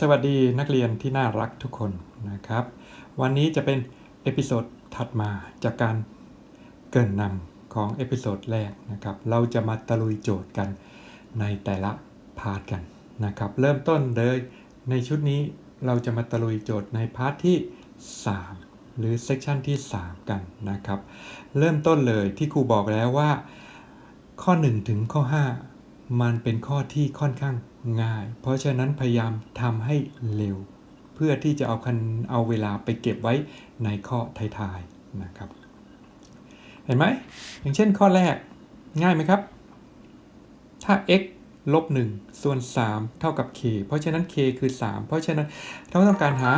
สวัสดีนักเรียนที่น่ารักทุกคนนะครับ วันนี้จะเป็นเอพิโซดถัดมาจากการเกินนำของเอพิโซดแรกนะครับ เราจะมาตะลุยโจทย์กันในแต่ละพาร์ทกันนะครับ เริ่มต้นเลยในชุดนี้เราจะมาตะลุยโจทย์ในพาร์ทที่ 3 หรือเซกชันที่ 3 กันนะครับ เริ่มต้นเลยที่ครูบอกแล้วว่า ข้อ 1 ถึงข้อ 5 มันเป็นข้อที่ค่อนข้าง ง่าย เพราะฉะนั้นพยายามทำให้เร็ว เพื่อที่จะเอาคันเอาเวลาไปเก็บไว้ในข้อท้ายๆนะครับ เห็นไหมอย่างเช่นข้อแรกง่ายไหมครับ ถ้า x ลบ1ส่วน 3 เท่ากับ k เพราะฉะนั้น k คือ 3 เพราะฉะนั้นเราต้องการหา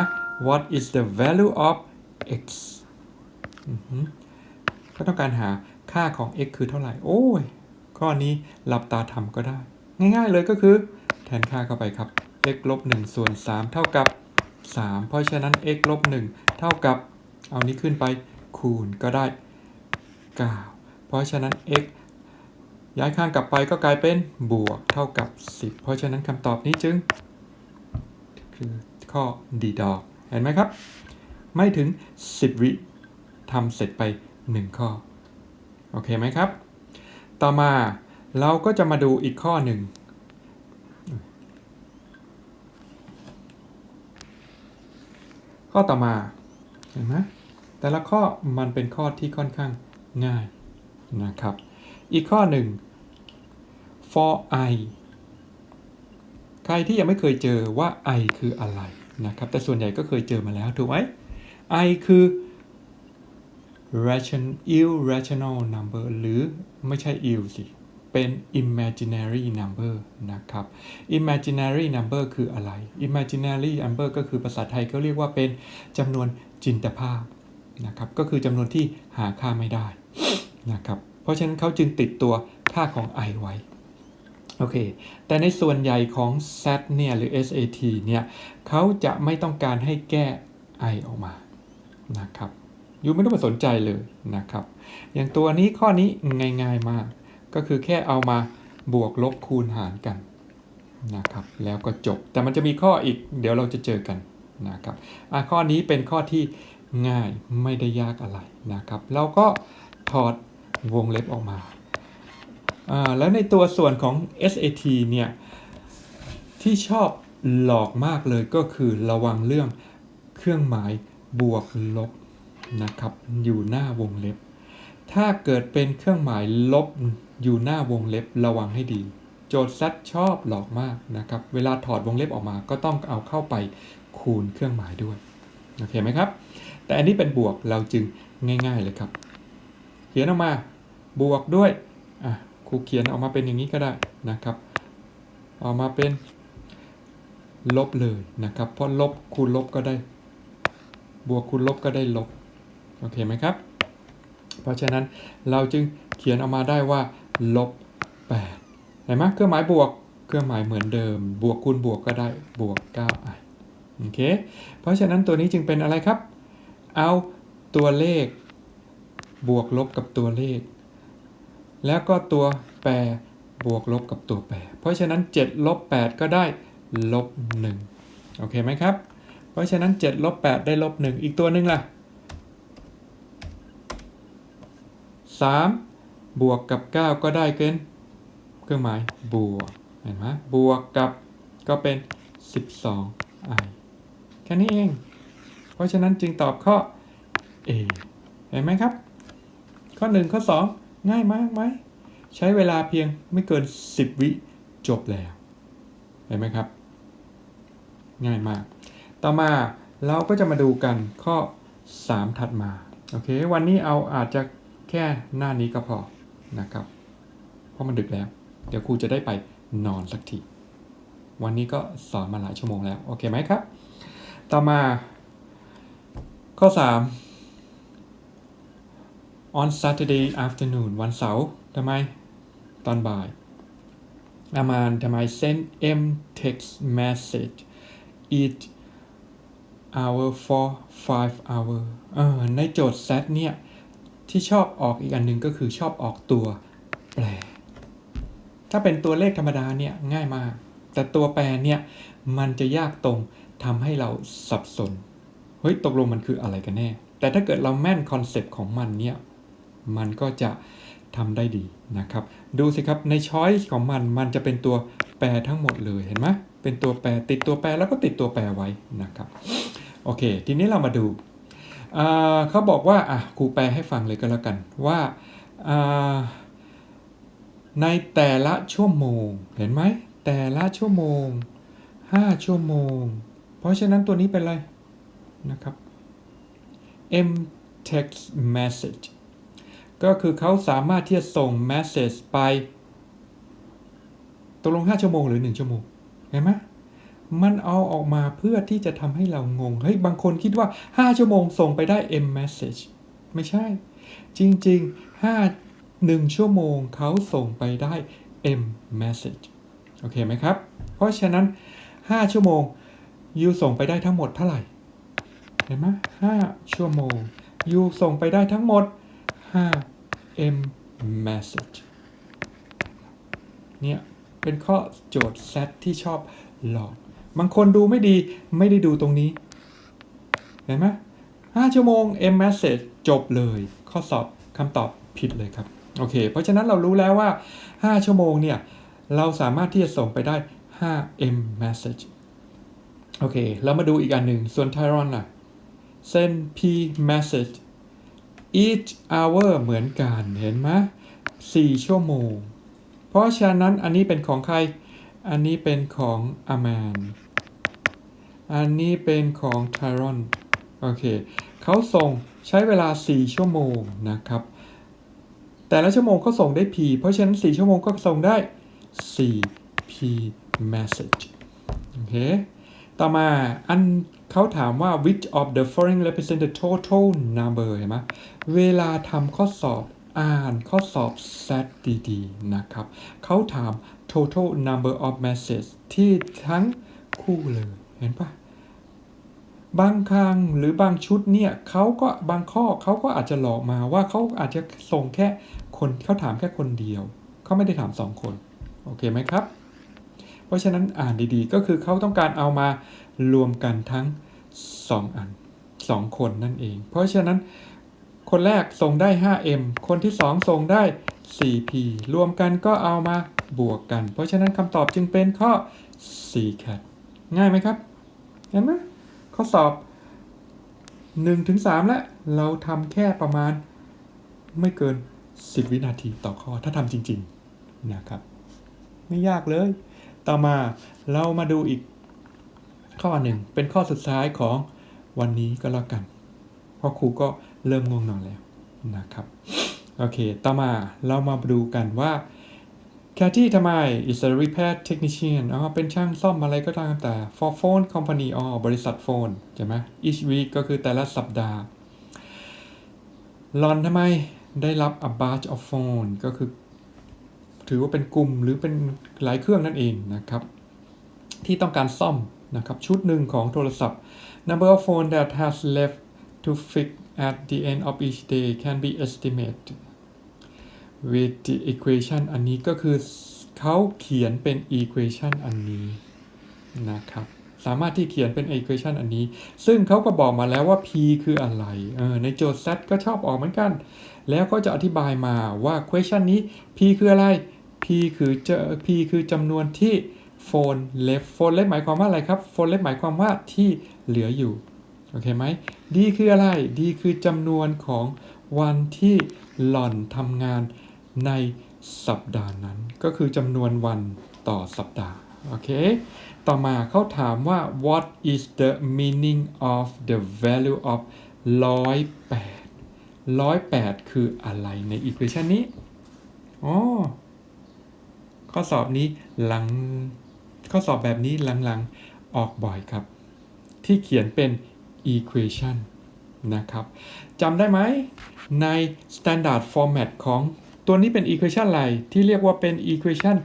what is the value of x ก็ต้องการหาค่าของ x คือเท่าไหร่ โอ้ย ข้อนี้หลับตาทำก็ได้ ง่ายๆเลยก็คือ แทนค่าเข้าไปครับ x ลบ1ส่วน 3 เท่ากับ 3 เพราะฉะนั้น x ลบ1เท่ากับ เอานี้ขึ้นไปคูณก็ได้ 9 เพราะฉะนั้น x ย้ายข้างกลับไปก็กลายเป็นบวกเท่ากับ 10 เพราะฉะนั้นคำตอบนี้จึง คือข้อดีดอกเห็นไหมครับ ไม่ถึง 10 วิทำเสร็จไป 1 ข้อ โอเคไหมครับ ต่อมาเราก็จะมาดูอีกข้อหนึ่ง ข้อต่อมาเห็นไหมแต่ละข้อมันเป็นข้อที่ค่อนข้างง่ายนะครับ อีกข้อหนึ่ง for i ใครที่ยังไม่เคยเจอว่า i คืออะไรนะครับ แต่ส่วนใหญ่ก็เคยเจอมาแล้วถูกไหม i คือ rational irrational number หรือไม่ใช่ ill สิ เป็น imaginary number นะครับ imaginary number คืออะไร imaginary number ก็คือภาษาไทยเขาเรียกว่าเป็นจำนวนจินตภาพนะครับ ก็คือจำนวนที่หาค่าไม่ได้นะครับ เพราะฉะนั้นเขาจึงติดตัวค่าของ i ไว้ โอเค แต่ในส่วนใหญ่ของ SAT เนี่ยหรือ SAT เนี่ยเขาจะไม่ต้องการให้แก้ i ออกมานะครับยูไม่ต้องมาสนใจเลยนะครับ อย่างตัวนี้ข้อนี้ง่าย ๆ มาก ก็คือแค่เอามาบวกลบคูณหารกันนะครับแล้วก็จบ แต่มันจะมีข้ออีกเดี๋ยวเราจะเจอกันนะครับข้อนี้เป็นข้อที่ง่ายไม่ได้ยากอะไรนะครับเราก็ถอดวงเล็บออกมาแล้วในตัวส่วนของ SAT เนี่ยที่ชอบหลอกมากเลยก็คือระวังเรื่องเครื่องหมายบวกลบนะครับอยู่หน้าวงเล็บ ถ้าเกิดเป็นเครื่องหมายลบ อยู่หน้าวงเล็บระวังให้ดี โจทย์ซัดชอบหลอกมากนะครับ เวลาถอดวงเล็บออกมาก็ต้องเอาเข้าไปคูณเครื่องหมายด้วยโอเคไหมครับ แต่อันนี้เป็นบวกเราจึงง่าย ๆเลยครับ เขียนออกมาบวกด้วยอะครูเขียนออกมาเป็นอย่างนี้ก็ได้นะครับ ออกมาเป็นลบเลยนะครับ เพราะลบคูณลบก็ได้ บวกคูณลบก็ได้ลบ โอเคไหมครับ เพราะฉะนั้นเราจึงเขียนออกมาได้ว่า ลบ8เห็นไหมเครื่องหมายบวกเครื่องหมายเหมือนเดิม บวกคูณบวกก็ได้บวก9 i โอเคเพราะฉะนั้นตัวนี้จึงเป็นอะไรครับ เอาตัวเลข บวกลบกับตัวเลข แล้วก็ตัวแปรบวกลบกับตัวแปร เพราะฉะนั้น7ลบ8ก็ได้ลบ1โอเคไหมครับ เพราะฉะนั้น7ลบ8ได้ลบ1อีกตัวหนึ่งล่ะ3 บวกกับ 9 ก็ได้เกินเครื่องหมายบวกเห็นไหมบวกกับก็เป็น 12 i แค่นี้เอง เพราะฉะนั้นจึงตอบข้อ A เห็นไหมครับ ข้อ 1 ข้อ 2 ง่ายมากไหม ใช้เวลาเพียงไม่เกิน 10 วิจบแล้ว เห็นไหมครับ ง่ายมาก ต่อมาเราก็จะมาดูกันข้อ 3 ถัดมา โอเค วันนี้เอาอาจจะแค่หน้านี้ก็พอ นะครับ เพราะมันดึกแล้ว เดี๋ยวครูจะได้ไปนอนสักที วันนี้ก็สอนมาหลายชั่วโมงแล้ว โอเคไหมครับ ต่อมา ข้อ 3 on Saturday afternoon วันเสาร์ทำไม ตอนบ่าย อามานทำไม send M text message each hour for five hour เออในโจทย์ set เนี่ย ที่ชอบออกอีกอันหนึ่งก็คือชอบออกตัวแปร ถ้าเป็นตัวเลขธรรมดาเนี่ยง่ายมาก แต่ตัวแปรเนี่ยมันจะยากตรงทำให้เราสับสน เฮ้ยตกลงมันคืออะไรกันแน่ แต่ถ้าเกิดเราแม่นคอนเซปต์ของมันเนี่ย มันก็จะทำได้ดีนะครับ ดูสิครับในช้อยของมันมันจะเป็นตัวแปรทั้งหมดเลยเห็นไหมเป็นตัวแปรติดตัวแปรแล้วก็ติดตัวแปรไว้นะครับ โอเค ทีนี้เรามาดู เขาบอกว่าอะครูแปลให้ฟังเลยก็แล้วกันว่าในแต่ละชั่วโมงเห็นไหมแต่ละชั่วโมง 5 ชั่วโมง เพราะฉะนั้นตัวนี้เป็นอะไรนะครับ m text message ก็คือเขาสามารถที่จะส่ง message ไปตกลง 5 ชั่วโมงหรือ 1 ชั่วโมง เห็นไหม มันเอาออกมาเพื่อที่จะทำให้เรางง เฮ้ย บางคนคิดว่า 5 ชั่วโมงส่งไปได้ M message ไม่ใช่ จริง ๆ 5 1 ชั่วโมงเขาส่งไปได้ M message โอเคไหมครับ เพราะฉะนั้น 5 ชั่วโมงยูส่งไปได้ทั้งหมดเท่าไหร่ เห็นไหม5ชั่วโมงยูส่งไปได้ทั้งหมด 5 M message เนี่ย เป็นข้อโจทย์เซตที่ชอบหลอก บางคนดูไม่ดีไม่ได้ดูตรงนี้ เห็นไหมห้าชั่วโมง M message จบเลย ข้อสอบคำตอบผิดเลยครับ โอเค เพราะฉะนั้นเรารู้แล้วว่า 5 ชั่วโมงเนี่ย เราสามารถที่จะส่งไปได้ 5 M message โอเคเรามาดูอีกอันหนึ่ง ส่วน Tyron ล่ะ send P message each hour เหมือนกัน เห็นไหม4ชั่วโมง เพราะฉะนั้นอันนี้เป็นของใคร อันนี้เป็นของอามน อันนี้เป็นของไทรอนโอเคเขาส่งใช้เวลา 4 ชั่วโมงนะครับ แต่ละชั่วโมงเขาส่งได้ P เพราะฉะนั้น 4 ชั่วโมงก็ส่งได้ 4 P message โอเค ต่อมาอันเขาถามว่า which of the following represent the total number เห็นไหมเวลาทำข้อสอบอ่านข้อสอบ set ดีๆ นะครับ เขาถาม total number of message ที่ทั้งคู่เลย เห็นปะบางครั้งหรือบางชุดเนี่ยเขาก็บางข้อเขาก็อาจจะหลอกมาว่าเขาอาจจะส่งแค่คนเขาถามแค่คนเดียวเขาไม่ได้ถามสองคนโอเคไหมครับ เพราะฉะนั้นอ่านดีๆ ก็คือเขาต้องการเอามารวมกันทั้ง 2 อัน 2 คนนั่นเอง เพราะฉะนั้นคนแรกส่งได้ 5m คนที่ 2 ส่งได้ 4p รวมกันก็เอามาบวกกัน เพราะฉะนั้นคำตอบจึงเป็นข้อ4 cat ง่ายไหมครับ เห็นไหมข้อสอบ1ถึง3แล้วเราทำแค่ประมาณไม่เกิน 10 วินาทีต่อข้อถ้าทำจริง ๆ นะครับ ไม่ยากเลย ต่อมาเรามาดูอีกข้อหนึ่งเป็นข้อสุดท้ายของวันนี้ก็แล้วกันเพราะครูก็เริ่มง่วงนอนแล้วนะครับ โอเค ต่อมาเรามาดูกันว่า แคทที่ทำไม is a repair technician อ๋อ เป็นช่างซ่อมอะไรก็ตามแต่ for phone company อ๋อ บริษัทโฟน ใช่ไหม each week ก็คือแต่ละสัปดาห์ลอนทำไมได้รับ a batch of phone ก็คือ ถือว่าเป็นกลุ่มหรือเป็นหลายเครื่องนั่นเองนะครับ ที่ต้องการซ่อมนะครับ ชุดหนึ่งของโทรศัพท์ number of phone that has left to fix at the end of each day can be estimated with the equation อันนี้ก็คือเขาเขียนเป็น equation อันนี้นะครับสามารถที่เขียนเป็น equation อันนี้ ซึ่งเขาก็บอกมาแล้วว่า p คืออะไรเออในโจทย์ set ก็ชอบออกเหมือนกัน แล้วก็จะอธิบายมาว่า question นี้ p คืออะไร p คือเจอ p คือจำนวนที่ phone left phone left หมายความว่าอะไรครับ phone left หมายความว่าที่เหลืออยู่ โอเคไหม d คืออะไร d คือจำนวนของวันที่หล่อนทำงาน ในสัปดาห์นั้น ก็คือจำนวนวันต่อสัปดาห์ โอเค ต่อมาเขาถามว่า what is the meaning of the value of 108 108 คืออะไรใน equation นี้อ๋อข้อสอบนี้หลัง ข้อสอบแบบนี้หลังๆ ออกบ่อยครับ ที่เขียนเป็น equation นะครับจำได้ไหมใน standard format ของ ตัวนี้เป็น equation อะไรที่เรียกว่าเป็น equation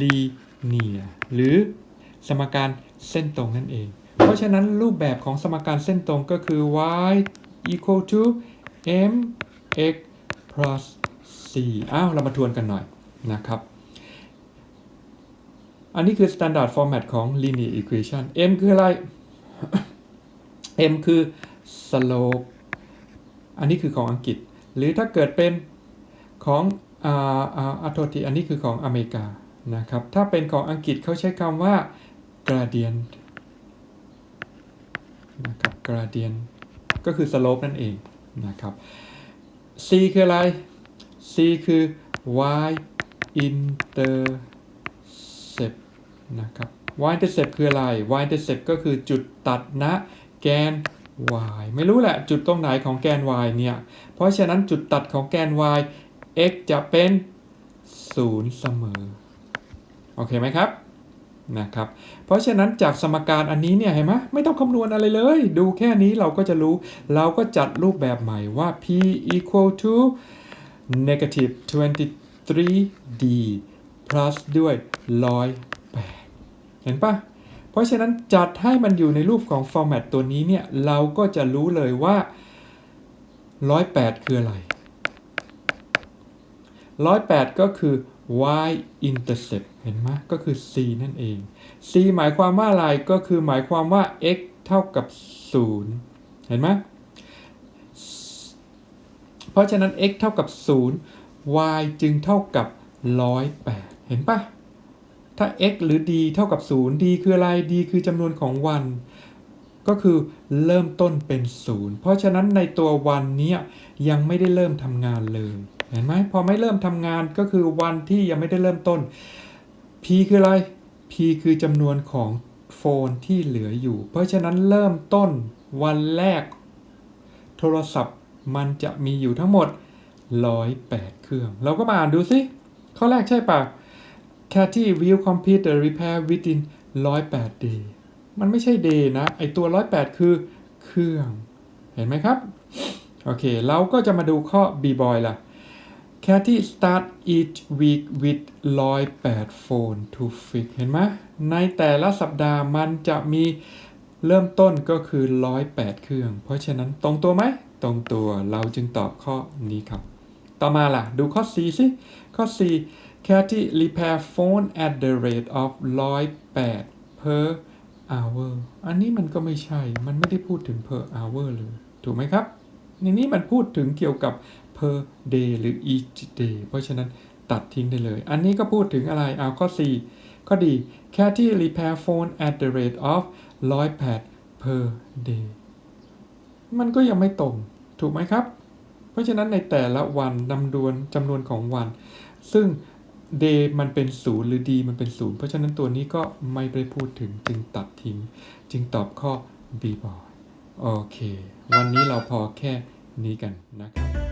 linear หรือสมการเส้นตรงนั่นเอง เพราะฉะนั้นรูปแบบของสมการเส้นตรงก็คือ y equal to mx plus c อ้าวเรามาทวนกันหน่อยนะครับ อันนี้คือ standard format ของ linear equation m คืออะไร m คือ slope อันนี้คือของอังกฤษ หรือถ้าเกิดเป็นของ อ่าอ่าอัโทษทีอันนี้คือของอเมริกานะครับ ถ้าเป็นของอังกฤษเขาใช้คำว่า gradient นะครับ gradient ก็คือ slope นั่นเองนะครับ c คืออะไร c คือ y intercept นะครับ y intercept คืออะไร y intercept ก็คือจุดตัดณแกน y ไม่รู้แหละ จุดตรงไหนของแกน y เนี่ย เพราะฉะนั้นจุดตัดของแกน y x จะเป็น 0 เสมอ โอเคไหมครับ นะครับ เพราะฉะนั้นจากสมการอันนี้เนี่ยเห็นไหมไม่ต้องคำนวณอะไรเลย ดูแค่นี้เราก็จะรู้ เราก็จัดรูปแบบใหม่ว่า p equal to negative 23d plus ด้วย 108 เห็นปะเพราะฉะนั้นจัดให้มันอยู่ในรูปของ format ตัวนี้เนี่ย เราก็จะรู้เลยว่า 108 คืออะไร 108 ก็คือ y intercept เห็นไหมก็คือ c นั่นเอง c หมายความว่าอะไรก็คือหมายความว่า x เท่ากับ 0 เห็นไหมเพราะฉะนั้น x เท่ากับ 0 y จึงเท่ากับ 108 เห็นปะถ้า x หรือ d เท่ากับ 0 d คืออะไร d คือจำนวนของวัน ก็คือเริ่มต้นเป็น 0 เพราะฉะนั้นในตัววันนี้ยังไม่ได้เริ่มทำงานเลย เห็นไหมพอไม่เริ่มทำงานก็คือวันที่ยังไม่ได้เริ่มต้น p คืออะไร p คือจำนวนของโฟนที่เหลืออยู่ เพราะฉะนั้นเริ่มต้นวันแรก โทรศัพท์มันจะมีอยู่ทั้งหมด 108 เครื่อง เราก็มาอ่านดูสิข้อแรกใช่ปะ Cathy will complete the repair within 108 day มันไม่ใช่ day นะ ไอตัว 108 คือเครื่อง เห็นไหมครับ โอเค เราก็จะมาดูข้อ B boy ล่ะ Cathy start each week with 108 phone to fix เห็นไหมในแต่ละสัปดาห์มันจะมีเริ่มต้นก็คือ 108 เครื่อง เพราะฉะนั้นตรงตัวไหม ตรงตัวเราจึงตอบข้อนี้ครับ ต่อมาล่ะ ดูข้อ C สิ ข้อ C Cathy repair phone at the rate of 108 per hour อันนี้มันก็ไม่ใช่ มันไม่ได้พูดถึง per hour เลย ถูกไหมครับในนี้มันพูดถึงเกี่ยวกับ per day หรือ each day เพราะฉะนั้นตัดทิ้งได้เลย อันนี้ก็พูดถึงอะไรเอาข้อ C ข้อดี Cathy repair phone at the rate of 108 per day มันก็ยังไม่ตรง ถูกไหมครับ เพราะฉะนั้นในแต่ละวันจำนวนจำนวนของวัน ซึ่ง day มันเป็น0หรือ d มันเป็น0เพราะฉะนั้นตัวนี้ก็ไม่ได้พูดถึงจึงตัดทิ้ง จึงตอบข้อ B boy โอเค วันนี้เราพอแค่นี้กันนะครับ